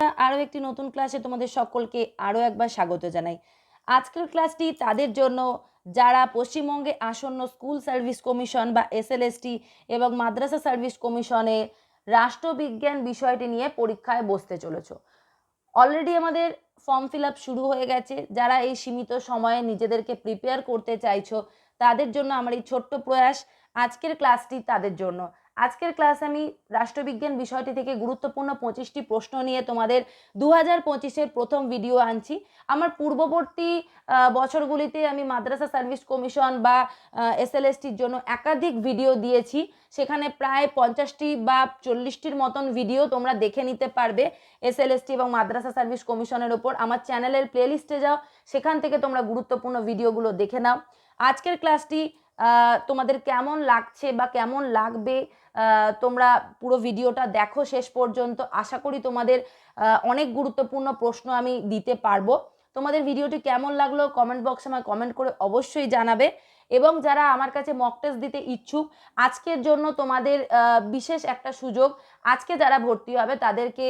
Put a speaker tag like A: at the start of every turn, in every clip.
A: আরও একটি নতুন ক্লাসে তোমাদের সকলকে আরও একবার স্বাগত জানাই। আজকের ক্লাসটি তাদের জন্য যারা পশ্চিমবঙ্গে আসন্ন স্কুল সার্ভিস কমিশন বা এসএলএসটি এবং মাদ্রাসা সার্ভিস কমিশনে রাষ্ট্রবিজ্ঞান বিষয়টি নিয়ে পরীক্ষায় বসতে চলেছ। অলরেডি আমাদের ফর্ম ফিল আপ শুরু হয়ে গেছে। যারা এই সীমিত সময়ে নিজেদেরকে প্রিপেয়ার করতে চাইছো, তাদের জন্য আমার এই ছোট্ট প্রয়াস আজকের ক্লাসটি তাদের জন্য। আজকের ক্লাসে আমি রাষ্ট্রবিজ্ঞান বিষয়টি থেকে গুরুত্বপূর্ণ পঁচিশটি প্রশ্ন নিয়ে তোমাদের দু হাজার পঁচিশের প্রথম ভিডিও আনছি। আমার পূর্ববর্তী বছরগুলিতে আমি মাদ্রাসা সার্ভিস কমিশন বা এসএলএসটির জন্য একাধিক ভিডিও দিয়েছি। সেখানে প্রায় পঞ্চাশটি বা চল্লিশটির মতন ভিডিও তোমরা দেখে নিতে পারবে এসএলএসটি এবং মাদ্রাসা সার্ভিস কমিশনের ওপর। আমার চ্যানেলের প্লেলিস্টে যাও, সেখান থেকে তোমরা গুরুত্বপূর্ণ ভিডিওগুলো দেখে নাও। আজকের ক্লাসটি তোমাদের কেমন লাগছে বা কেমন লাগবে তোমরা পুরো ভিডিওটা দেখো শেষ পর্যন্ত। আশা করি তোমাদের অনেক গুরুত্বপূর্ণ প্রশ্ন আমি দিতে পারব। তোমাদের ভিডিওটি কেমন লাগল কমেন্ট বক্সে আমায় কমেন্ট করে অবশ্যই জানাবে। এবং যারা আমার কাছে মক টেস্ট দিতে ইচ্ছুক, আজকের জন্য তোমাদের বিশেষ একটা সুযোগ। আজকে যারা ভর্তি হবে তাদেরকে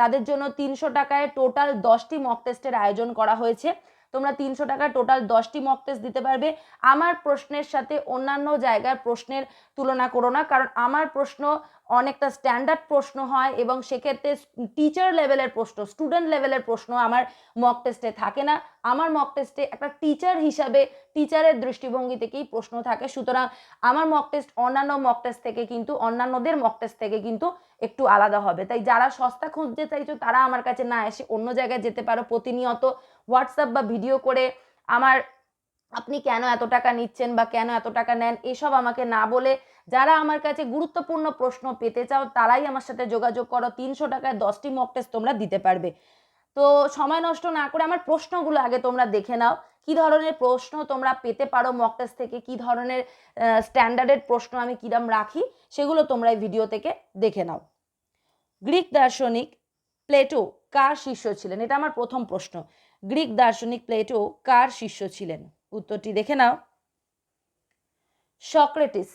A: তাদের জন্য তিনশো টাকায় টোটাল দশটি মক টেস্টের আয়োজন করা হয়েছে। তোমরা তিনশো টাকা টোটাল দশটি মক টেস্ট দিতে পারবে। আমার প্রশ্নের সাথে অন্যান্য জায়গার প্রশ্নের তুলনা করো না, কারণ আমার প্রশ্ন অনেকটা স্ট্যান্ডার্ড প্রশ্ন হয় এবং সেক্ষেত্রে টিচার লেভেলের প্রশ্ন স্টুডেন্ট লেভেলের প্রশ্ন আমার মক টেস্টে থাকে না। আমার মক টেস্টে একটা টিচার হিসাবে টিচারের দৃষ্টিভঙ্গি থেকেই প্রশ্ন থাকে? সুতরাং আমার মক টেস্ট অন্যান্য মক টেস্ট থেকে কিন্তু অন্যান্যদের মক টেস্ট থেকে কিন্তু একটু আলাদা হবে। তাই যারা সস্তা খুঁজতে চাইছো, তারা আমার কাছে না এসে অন্য জায়গায় যেতে পারো। প্রতিনিয়ত হোয়াটসঅ্যাপ বা ভিডিও করে আমার আপনি কেন এত টাকা নিচ্ছেন বা কেন এত টাকা নেন, এসব আমাকে না বলে যারা আমার কাছে গুরুত্বপূর্ণ প্রশ্ন পেতে চাও, তারাই আমার সাথে যোগাযোগ করো। তিনশো টাকায় দশটি মক টেস্ট তোমরা দিতে পারবে। তো সময় নষ্ট না করে আমার প্রশ্নগুলো আগে তোমরা দেখে নাও। কি ধরনের প্রশ্ন তোমরা পেতে পারো মক টেস্ট থেকে? কি ধরনের স্ট্যান্ডার্ডের প্রশ্ন আমি কিরম রাখি? সেগুলো তোমরা এই ভিডিও থেকে দেখে নাও। গ্রিক দার্শনিক প্লেটো কার শিষ্য ছিলেন? এটা আমার প্রথম প্রশ্ন। গ্রিক দার্শনিক প্লেটো কার শিষ্য ছিলেন? উত্তরটি দেখে নাও। সক্রেটিস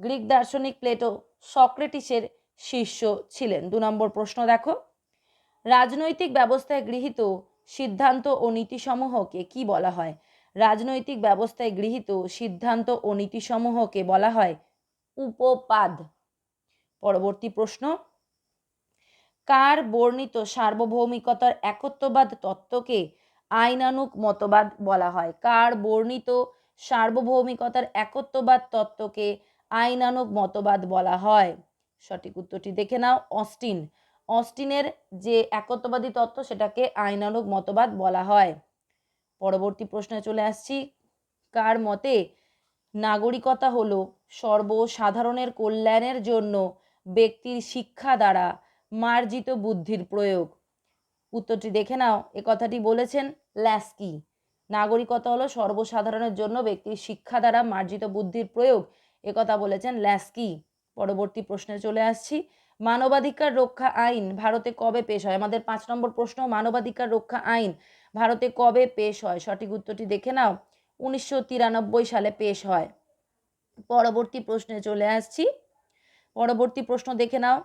A: গ্রিক দার্শনিক প্লেটো সক্রেটিসের শিষ্য ছিলেন। দু নম্বর প্রশ্ন দেখো। রাজনৈতিক ব্যবস্থায় গৃহীত সিদ্ধান্ত ও নীতিসমূহকে কি বলা হয়? রাজনৈতিক ব্যবস্থায় গৃহীত সিদ্ধান্ত ও নীতিসমূহকে বলা হয় উপপাদ। পরবর্তী প্রশ্ন। কার বর্ণিত সার্বভৌমিকতার একত্ববাদ তত্ত্বকে আইনানুক মতবাদ বলা হয়? কার বর্ণিত সার্বভৌমিকতার একত্ববাদ তত্ত্বকে আইনানুক মতবাদ বলা হয়। সঠিক উত্তরটি দেখে নাও, অস্টিন। অস্টিনের যে একত্ববাদী তত্ত্ব, সেটাকে আইনানুক মতবাদ বলা হয়। পরবর্তী প্রশ্নে চলে আসছি, কার মতে নাগরিকতা হলো সর্বসাধারণের কল্যাণের জন্য ব্যক্তির শিক্ষা দ্বারা মার্জিত বুদ্ধির প্রয়োগ? উত্তরটি দেখে নাও, এ কথাটি বলেছেন ল্যাস্কি। নাগরিকতা হলো সর্বসাধারণের জন্য ব্যক্তির শিক্ষা দ্বারা মার্জিত বুদ্ধির প্রয়োগ। এ কথা বলেছেন ল্যাস্কি। পরবর্তী প্রশ্নে চলে আসছি। মানবাধিকার রক্ষা আইন ভারতে কবে পেশ হয়? আমাদের পাঁচ নম্বর প্রশ্ন, মানবাধিকার রক্ষা আইন ভারতে কবে পেশ হয়? সঠিক উত্তরটি দেখে নাও। উনিশশো তিরানব্বই সালে পেশ হয়। পরবর্তী প্রশ্নে চলে আসছি। পরবর্তী প্রশ্ন দেখে নাও।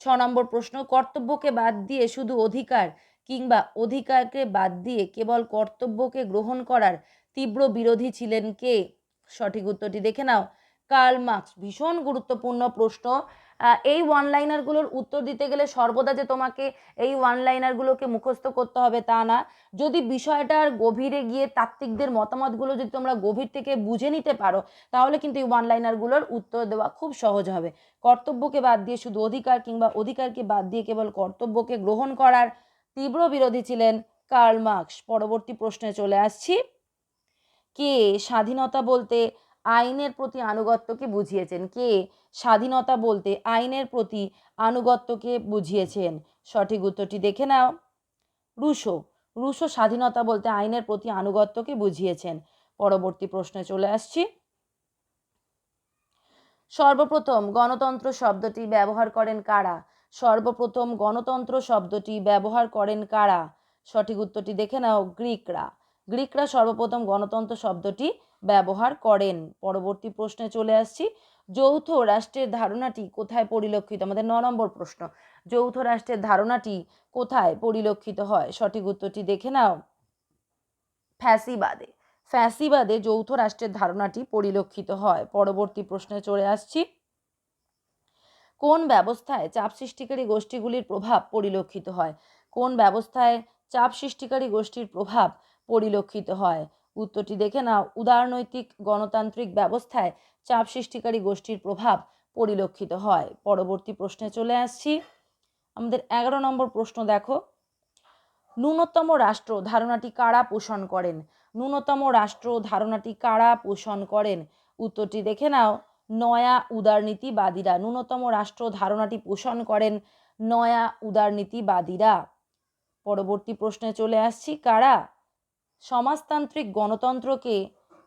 A: ছ নম্বর প্রশ্ন, কর্তব্যকে বাদ দিয়ে শুধু অধিকার কিংবা অধিকারকে বাদ দিয়ে কেবল কর্তব্যকে গ্রহণ করার তীব্র বিরোধী ছিলেন কে? সঠিক উত্তরটি দেখে নাও। Karl Marx. ভীষণ গুরুত্বপূর্ণ প্রশ্ন। এই ওয়ান লাইনারগুলোর উত্তর দিতে গেলে সর্বদা যে তোমাকে এই ওয়ান লাইনারগুলোকে মুখস্থ করতে হবে তা না। যদি বিষয়টার গভীরে গিয়ে তাত্ত্বিকদের মতামতগুলো যদি তোমরা গভীর থেকে বুঝে নিতে পারো, তাহলে কিন্তু এই ওয়ান লাইনারগুলোর উত্তর দেওয়া খুব সহজ হবে। কর্তব্যকে বাদ দিয়ে শুধু অধিকার কিংবা অধিকারকে বাদ দিয়ে কেবল কর্তব্যকে গ্রহণ করার তীব্র বিরোধী ছিলেন কার্ল মার্কস। পরবর্তী প্রশ্নে চলে আসছি। কে স্বাধীনতা বলতে আইনের প্রতি আনুগত্যকে বুঝিয়েছেন কে? স্বাধীনতা বলতে আইনের প্রতি আনুগত্যকে বুঝিয়েছেন। সঠিক উত্তরটি দেখে নাও। রুশো। রুশো স্বাধীনতা বলতে আইনের প্রতি আনুগত্যকে বুঝিয়েছেন। পরবর্তী প্রশ্নে চলে আসছি। সর্বপ্রথম গণতন্ত্র শব্দটি ব্যবহার করেন কারা? সর্বপ্রথম গণতন্ত্র শব্দটি ব্যবহার করেন কারা? সঠিক উত্তরটি দেখে নাও, গ্রিকরা। গ্রিকরা সর্বপ্রথম গণতন্ত্র শব্দটি ব্যবহার করেন। পরবর্তী প্রশ্নে চলে আসছি। যৌথ রাষ্ট্রের ধারণাটি কোথায় পরিলক্ষিত? আমাদের ন নম্বর প্রশ্ন। যৌথ রাষ্ট্রের ধারণাটি কোথায় পরিলক্ষিত হয়? সঠিক উত্তরটি দেখে নাও। ফ্যাসিবাদে। ফ্যাসিবাদে যৌথ রাষ্ট্রের ধারণাটি পরিলক্ষিত হয়। পরবর্তী প্রশ্নে চলে আসছি। কোন ব্যবস্থায় চাপ সৃষ্টিকারী গোষ্ঠীগুলির প্রভাব পরিলক্ষিত হয়? কোন ব্যবস্থায় চাপ সৃষ্টিকারী গোষ্ঠীর প্রভাব পরিলক্ষিত হয়? উত্তরটি দেখে নাও। উদারনৈতিক গণতান্ত্রিক ব্যবস্থায় চাপ সৃষ্টিকারী গোষ্ঠীর প্রভাব পরিলক্ষিত হয়। পরবর্তী প্রশ্নে চলে আসছি। আমাদের এগারো নম্বর প্রশ্ন দেখো। ন্যূনতম রাষ্ট্র ধারণাটি কারা পোষণ করেন? ন্যূনতম রাষ্ট্র ধারণাটি কারা পোষণ করেন? উত্তরটি দেখে নাও। নয়া উদারনীতিবাদীরা ন্যূনতম রাষ্ট্র ধারণাটি পোষণ করেন নয়া উদারনীতিবাদীরা। পরবর্তী প্রশ্নে চলে আসছি। কারা সমাজতান্ত্রিক গণতন্ত্রকে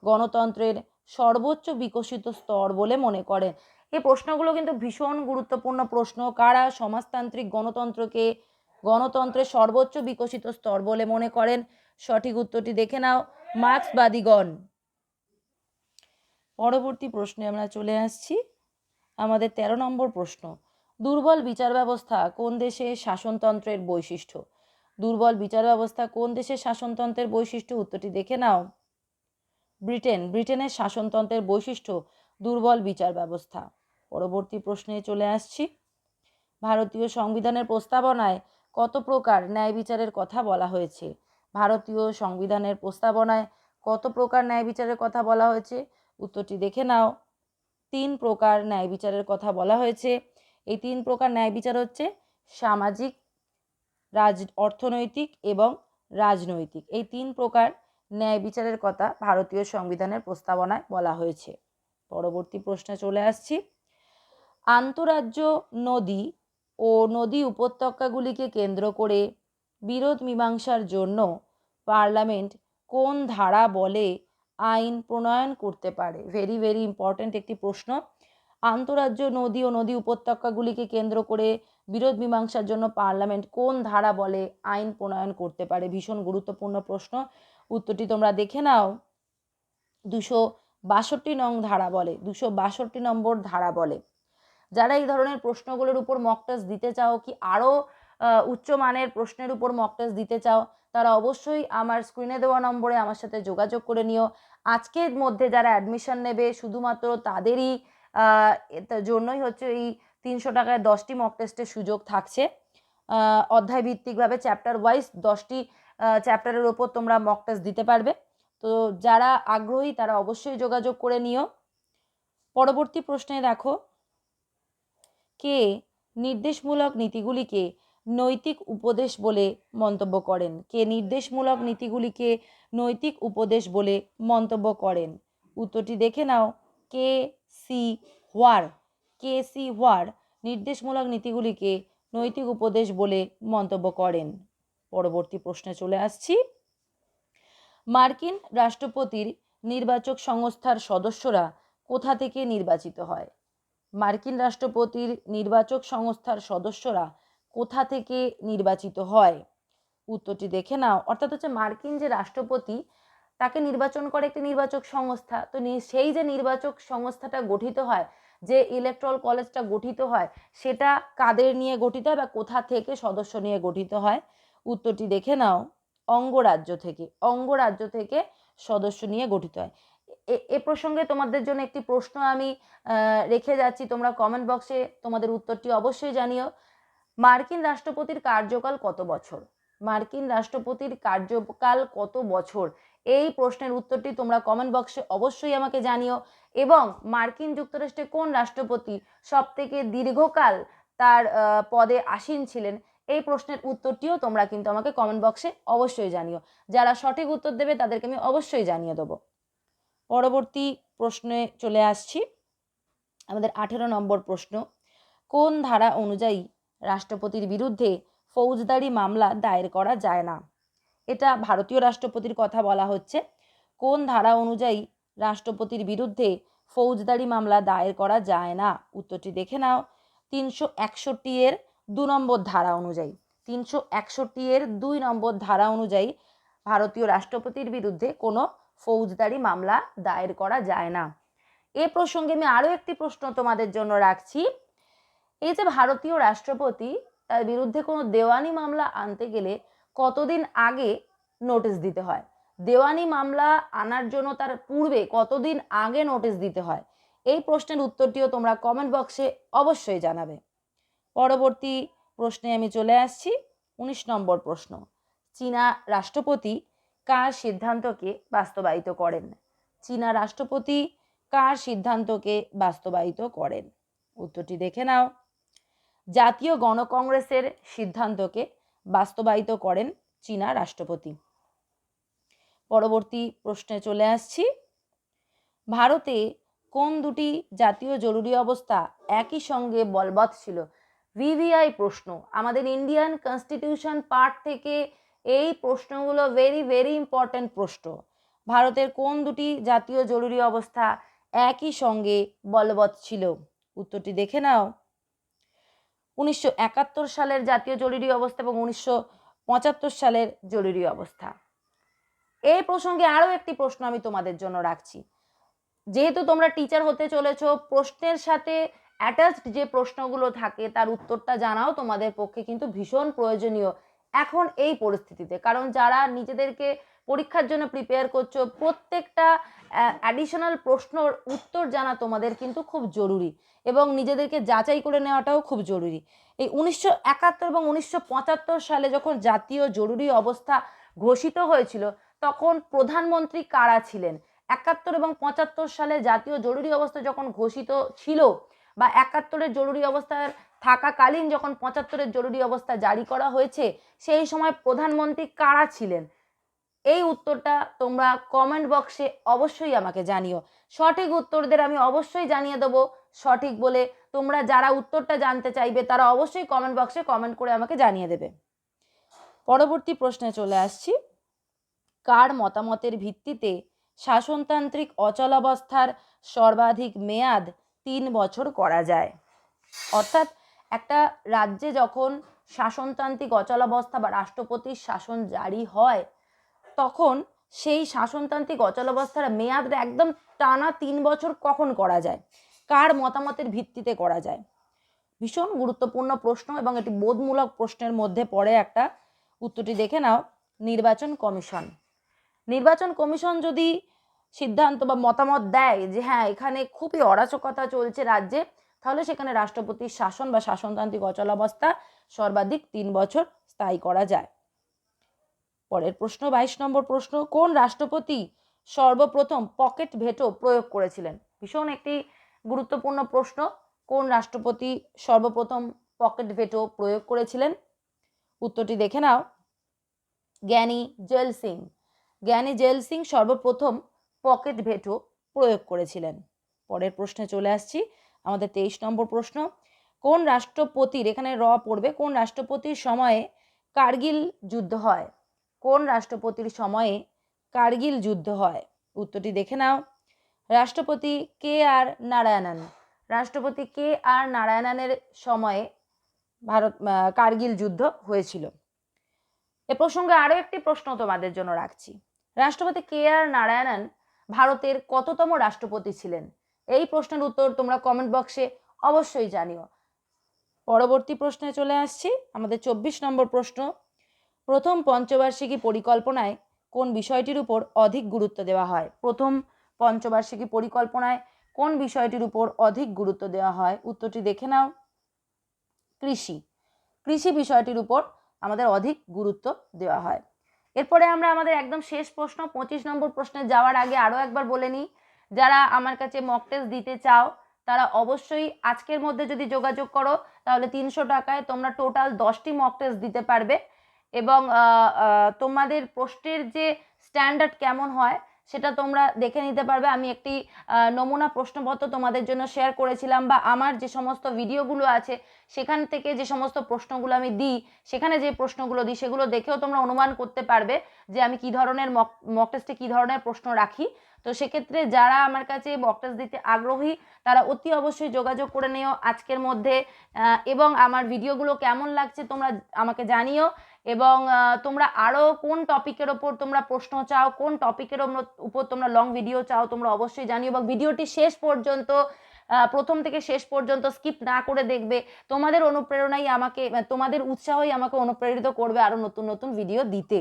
A: গণতন্ত্রের সর্বোচ্চ বিকশিত স্তর বলে মনে করেন। এই প্রশ্নগুলো কিন্তু ভীষণ গুরুত্বপূর্ণ প্রশ্ন। কারা সমাজতান্ত্রিক গণতন্ত্রকে গণতন্ত্রের সর্বোচ্চ বিকশিত স্তর বলে মনে করেন? সঠিক উত্তরটি দেখে নাও, মার্ক্সবাদীগণ। পরবর্তী প্রশ্নে আমরা চলে আসছি। আমাদের ১৩ নম্বর প্রশ্ন, দুর্বল বিচার ব্যবস্থা কোন দেশে শাসনতন্ত্রের বৈশিষ্ট্য? দুর্বল বিচার ব্যবস্থা কোন দেশের শাসনতন্ত্রের বৈশিষ্ট্য? উত্তরটি দেখে নাও। ব্রিটেন, ব্রিটেনের শাসনতন্ত্রের বৈশিষ্ট্য, দুর্বল বিচার ব্যবস্থা পরবর্তী প্রশ্নে চলে আসছি। ভারতীয় সংবিধানের প্রস্তাবনায় কত প্রকার ন্যায় বিচারের কথা বলা হয়েছে? ভারতীয় সংবিধানের প্রস্তাবনায় কত প্রকার ন্যায় বিচারের কথা বলা হয়েছে? উত্তরটি দেখে নাও। তিন প্রকার ন্যায় বিচারের কথা বলা হয়েছে। এই তিন প্রকার ন্যায় বিচার হচ্ছে সামাজিক রাজ, অর্থনৈতিক এবং রাজনৈতিক। এই তিন প্রকার ন্যায় বিচারের কথা ভারতীয় সংবিধানের প্রস্তাবনায় বলা হয়েছে। পরবর্তী প্রশ্নে চলে আসছি। আন্তরাজ্য নদী ও নদী উপত্যকাগুলিকে কেন্দ্র করে বিরোধ মীমাংসার জন্য পার্লামেন্ট কোন ধারা বলে আইন প্রণয়ন করতে পারে? ভেরি ভেরি ইম্পর্ট্যান্ট একটি প্রশ্ন। আন্তরাজ্য নদী ও নদী উপত্যকাগুলিকে কেন্দ্র করে বিরোধ মীমাংসার জন্য পার্লামেন্ট কোন ধারা বলে আইন প্রণয়ন করতে পারে? ভীষণ গুরুত্বপূর্ণ প্রশ্ন। উত্তরটি তোমরা দেখে নাও। দুশো বাষট্টি নং ধারা বলে, দুশো বাষট্টি নম্বর ধারা বলে। যারা এই ধরনের প্রশ্নগুলোর উপর মক টেস্ট দিতে চাও কি আরও উচ্চমানের প্রশ্নের উপর মক টেস্ট দিতে চাও, তারা অবশ্যই আমার স্ক্রিনে দেওয়া নম্বরে আমার সাথে যোগাযোগ করে নিও। আজকের মধ্যে যারা অ্যাডমিশন নেবে, শুধুমাত্র তাদেরই জন্যই হচ্ছে এই তিনশো টাকায় দশটি মক টেস্টের সুযোগ থাকছে। অধ্যায় ভিত্তিকভাবে চ্যাপ্টার ওয়াইজ দশটি চ্যাপ্টারের ওপর তোমরা মক টেস্ট দিতে পারবে। তো যারা আগ্রহী তারা অবশ্যই যোগাযোগ করে নিও। পরবর্তী প্রশ্নে দেখো, কে নির্দেশমূলক নীতিগুলিকে নৈতিক উপদেশ বলে মন্তব্য করেন? কে নির্দেশমূলক নীতিগুলিকে নৈতিক উপদেশ বলে মন্তব্য করেন? উত্তরটি দেখে নাও। K C Wheare K C Wheare নির্দেশমূলক নীতিগুলিকে নৈতিক উপদেশ বলে মন্তব্য করেন। পরবর্তী প্রশ্নে চলে আসছি। মার্কিন রাষ্ট্রপতির নির্বাচক সংস্থার সদস্যরা কোথা থেকে নির্বাচিত হয়? মার্কিন রাষ্ট্রপতির নির্বাচক সংস্থার সদস্যরা কোথা থেকে নির্বাচিত হয়? উত্তরটি দেখে নাও। অর্থাৎ হচ্ছে মার্কিন যে রাষ্ট্রপতি তাকে নির্বাচন করে একটি নির্বাচক সংস্থা। তো সেই যে নির্বাচক সংস্থাটা গঠিত হয়, যে ইলেকট্রাল কলেজটা গঠিত হয়, সেটা কাদের নিয়ে গঠিত হয় বা কোথা থেকে সদস্য নিয়ে গঠিত হয়? উত্তরটি দেখে নাও। অঙ্গরাজ্য থেকে অঙ্গরাজ্য থেকে সদস্য নিয়ে গঠিত হয়। এ প্রসঙ্গে তোমাদের জন্য একটি প্রশ্ন আমি রেখে যাচ্ছি। তোমরা কমেন্ট বক্সে তোমাদের উত্তরটি অবশ্যই জানিও। মার্কিন রাষ্ট্রপতির কার্যকাল কত বছর? মার্কিন রাষ্ট্রপতির কার্যকাল কত বছর? এই প্রশ্নের উত্তরটি তোমরা কমেন্ট বক্সে অবশ্যই আমাকে জানিও। এবং মার্কিন যুক্তরাষ্ট্রে কোন রাষ্ট্রপতি সব থেকে দীর্ঘকাল তার পদে আসীন ছিলেন? এই প্রশ্নের উত্তরটিও তোমরা কিন্তু আমাকে কমেন্ট বক্সে অবশ্যই জানিও। যারা সঠিক উত্তর দেবে তাদেরকে আমি অবশ্যই জানিয়ে দেবো। পরবর্তী প্রশ্নে চলে আসছি। আমাদের আঠেরো নম্বর প্রশ্ন, কোন ধারা অনুযায়ী রাষ্ট্রপতির বিরুদ্ধে ফৌজদারি মামলা দায়ের করা যায় না? এটা ভারতীয় রাষ্ট্রপতির কথা বলা হচ্ছে। কোন ধারা অনুযায়ী রাষ্ট্রপতির বিরুদ্ধে ফৌজদারি মামলা দায়ের করা যায় না? উত্তরটি দেখে নাও। তিনশো একষট্টি এর দু নম্বর ধারা অনুযায়ী, তিনশো একষট্টি এর দুই নম্বর ধারা অনুযায়ী ভারতীয় রাষ্ট্রপতির বিরুদ্ধে কোনো ফৌজদারি মামলা দায়ের করা যায় না। এ প্রসঙ্গে আমি আরও একটি প্রশ্ন তোমাদের জন্য রাখছি। এই যে ভারতীয় রাষ্ট্রপতি, তার বিরুদ্ধে কোনো দেওয়ানি মামলা আনতে গেলে কতদিন আগে নোটিশ দিতে হয়? দেওয়ানি মামলা আনার জন্য তার পূর্বে কতদিন আগে নোটিশ দিতে হয়? এই প্রশ্নের উত্তরটিও তোমরা কমেন্ট বক্সে অবশ্যই জানাবে। পরবর্তী প্রশ্নে আমি চলে আসছি। উনিশ নম্বর প্রশ্ন। চীনা রাষ্ট্রপতি কার সিদ্ধান্তকে বাস্তবায়িত করেন? চীনা রাষ্ট্রপতি কার সিদ্ধান্তকে বাস্তবায়িত করেন? উত্তরটি দেখে নাও। জাতীয় গণকংগ্রেসের সিদ্ধান্তকে বাস্তবায়িত করেন চীনা রাষ্ট্রপতি। পরবর্তী প্রশ্নে চলে আসছি। ভারতে কোন দুটি জাতীয় জরুরি অবস্থা একই সঙ্গে বলবৎ ছিল? ভিভিআই প্রশ্ন। আমাদের ইন্ডিয়ান কনস্টিটিউশন পার্ট থেকে এই প্রশ্নগুলো ভেরি ভেরি ইম্পর্ট্যান্ট প্রশ্ন। ভারতের কোন দুটি জাতীয় জরুরি অবস্থা একই সঙ্গে বলবৎ ছিল? উত্তরটি দেখে নাও। উনিশশো একাত্তর সালের জাতীয় জরুরি অবস্থা এবং উনিশশো পঁচাত্তর সালের জরুরি অবস্থা। এই প্রসঙ্গে আরও একটি প্রশ্ন আমি তোমাদের জন্য রাখছি। যেহেতু তোমরা টিচার হতে চলেছ, প্রশ্নের সাথে অ্যাটাচড যে প্রশ্নগুলো থাকে, তার উত্তরটা জানাও তোমাদের পক্ষে কিন্তু ভীষণ প্রয়োজনীয় এখন এই পরিস্থিতিতে। কারণ যারা নিজেদেরকে পরীক্ষার জন্য প্রিপেয়ার করছ, প্রত্যেকটা অ্যাডিশনাল প্রশ্নর উত্তর জানা তোমাদের কিন্তু খুব জরুরি এবং নিজেদেরকে যাচাই করে নেওয়াটাও খুব জরুরি। এই উনিশশো একাত্তর এবং উনিশশো পঁচাত্তর সালে যখন জাতীয় জরুরি অবস্থা ঘোষিত হয়েছিল, তখন প্রধানমন্ত্রী কারা ছিলেন? একাত্তর এবং পঁচাত্তর সালে জাতীয় জরুরি অবস্থা যখন ঘোষিত ছিল বা একাত্তরের জরুরি অবস্থার থাকাকালীন যখন পঁচাত্তরের জরুরি অবস্থা জারি করা হয়েছে, সেই সময় প্রধানমন্ত্রী কারা ছিলেন? এই উত্তরটা তোমরা কমেন্ট বক্সে অবশ্যই আমাকে জানিও। সঠিক উত্তরদের আমি অবশ্যই জানিয়ে দেবো। সঠিক বলে তোমরা যারা উত্তরটা জানতে চাইবে, তারা অবশ্যই কমেন্ট বক্সে কমেন্ট করে আমাকে জানিয়ে দেবে। পরবর্তী প্রশ্নে চলে আসছি। কার মতামতের ভিত্তিতে শাসনতান্ত্রিক অচলাবস্থার সর্বাধিক মেয়াদ তিন বছর করা যায়? অর্থাৎ একটা রাজ্যে যখন শাসনতান্ত্রিক অচলাবস্থা বা রাষ্ট্রপতির শাসন জারি হয় তখন সেই শাসনতান্ত্রিক অচলাবস্থার মেয়াদটা একদম টানা তিন বছর কখন করা যায়? কার মতামতের ভিত্তিতে করা যায়? ভীষণ গুরুত্বপূর্ণ প্রশ্ন এবং এটি বোধমূলক প্রশ্নের মধ্যে পড়ে একটা। উত্তরটি দেখে নাও, নির্বাচন কমিশন। নির্বাচন কমিশন যদি সিদ্ধান্ত বা মতামত দেয় যে হ্যাঁ এখানে খুবই অরাচকতা চলছে রাজ্যে, তাহলে সেখানে রাষ্ট্রপতির শাসন বা শাসনতান্ত্রিক অচলাবস্থা সর্বাধিক তিন বছর স্থায়ী করা যায়। পরের প্রশ্ন, বাইশ নম্বর প্রশ্ন, কোন রাষ্ট্রপতি সর্বপ্রথম পকেট ভেটো প্রয়োগ করেছিলেন? ভীষণ একটি গুরুত্বপূর্ণ প্রশ্ন, কোন রাষ্ট্রপতি সর্বপ্রথম পকেট ভেটো প্রয়োগ করেছিলেন? উত্তরটি দেখে নাও। জ্ঞানী জেল সিং, জ্ঞানী জেল সিং সর্বপ্রথম পকেট ভেটো প্রয়োগ করেছিলেন। পরের প্রশ্নে চলে আসছি, আমাদের তেইশ নম্বর প্রশ্ন, কোন রাষ্ট্রপতির, এখানে র পড়বে, কোন রাষ্ট্রপতির সময়ে কার্গিল যুদ্ধ হয়? কোন রাষ্ট্রপতির সময়ে কার্গিল যুদ্ধ হয়? উত্তরটি দেখে নাও। রাষ্ট্রপতি কে আর নারায়ণন? রাষ্ট্রপতি কে আর নারায়ণনের সময়ে ভারত কার্গিল যুদ্ধ হয়েছিল। এ প্রসঙ্গে আরও একটি প্রশ্ন তোমাদের জন্য রাখছি। রাষ্ট্রপতি কে আর নারায়ণন ভারতের কততম রাষ্ট্রপতি ছিলেন? এই প্রশ্নের উত্তর তোমরা কমেন্ট বক্সে অবশ্যই জানিও। পরবর্তী প্রশ্নে চলে আসছি। আমাদের চব্বিশ নম্বর প্রশ্ন। প্রথম পঞ্চবার্ষিকী পরিকল্পনায় কোন বিষয়টির উপর অধিক গুরুত্ব দেওয়া হয়? প্রথম পঞ্চবার্ষিকী পরিকল্পনায় কোন বিষয়টির উপর অধিক গুরুত্ব দেওয়া হয়? উত্তরটি দেখে নাও। কৃষি। কৃষি বিষয়টির উপর আমাদের অধিক গুরুত্ব দেওয়া হয়। এরপরে আমরা আমাদের একদম শেষ প্রশ্ন, পঁচিশ নম্বর প্রশ্নে যাওয়ার আগে আরও একবার বলে নিই, যারা আমার কাছে মক টেস্ট দিতে চাও, তারা অবশ্যই আজকের মধ্যে যদি যোগাযোগ করো, তাহলে তিনশো টাকায় তোমরা টোটাল দশটি মক টেস্ট দিতে পারবে। এবং তোমাদের প্রশ্নের যে স্ট্যান্ডার্ড কেমন হয়, সেটা তোমরা দেখে নিতে পারবে। আমি একটি নমুনা প্রশ্নপত্র তোমাদের জন্য শেয়ার করেছিলাম বা আমার যে সমস্ত ভিডিওগুলো আছে, সেখান থেকে যে সমস্ত প্রশ্নগুলো আমি দিই, সেখানে যে প্রশ্নগুলো দিই, সেগুলো দেখেও তোমরা অনুমান করতে পারবে যে আমি কি ধরনের মক মক টেস্টে কী ধরনের প্রশ্ন রাখি। তো সেক্ষেত্রে যারা আমার কাছে মক টেস্ট দিতে আগ্রহী, তারা অতি অবশ্যই যোগাযোগ করে নিও আজকের মধ্যে এবং আমার ভিডিওগুলো কেমন লাগছে তোমরা আমাকে জানিও। এবং তোমরা আরও কোন টপিকের ওপর তোমরা প্রশ্ন চাও, কোন টপিকের উপর তোমরা লং ভিডিও চাও, তোমরা অবশ্যই জানিও এবং ভিডিওটি শেষ পর্যন্ত প্রথম থেকে শেষ পর্যন্ত স্কিপ না করে দেখবে। তোমাদের অনুপ্রেরণাই আমাকে তোমাদের উৎসাহই আমাকে অনুপ্রেরিত করবে আরও নতুন নতুন ভিডিও দিতে।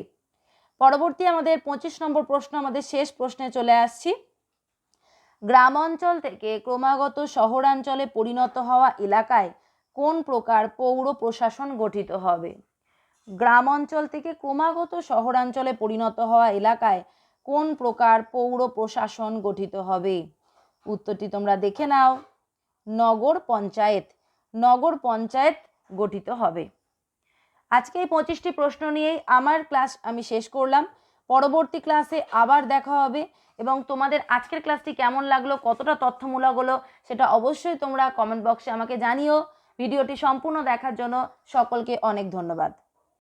A: পরবর্তী আমাদের পঁচিশ নম্বর প্রশ্ন, আমাদের শেষ প্রশ্নে চলে আসছি। গ্রাম অঞ্চল থেকে ক্রমাগত শহরাঞ্চলে পরিণত হওয়া এলাকায় কোন প্রকার পৌর প্রশাসন গঠিত হবে? গ্রাম অঞ্চল থেকে ক্রমাগত শহরাঞ্চলে পরিণত হওয়া এলাকায় কোন প্রকার পৌর প্রশাসন গঠিত হবে? উত্তরটি তোমরা দেখে নাও। নগর পঞ্চায়েত। নগর পঞ্চায়েত গঠিত হবে। আজকে এই পঁচিশটি প্রশ্ন নিয়েই আমার ক্লাস আমি শেষ করলাম। পরবর্তী ক্লাসে আবার দেখা হবে এবং তোমাদের আজকের ক্লাসটি কেমন লাগল, কতটা তথ্যমূলক হলো সেটা অবশ্যই তোমরা কমেন্ট বক্সে আমাকে জানিও। ভিডিওটি সম্পূর্ণ দেখার জন্য সকলকে অনেক ধন্যবাদ।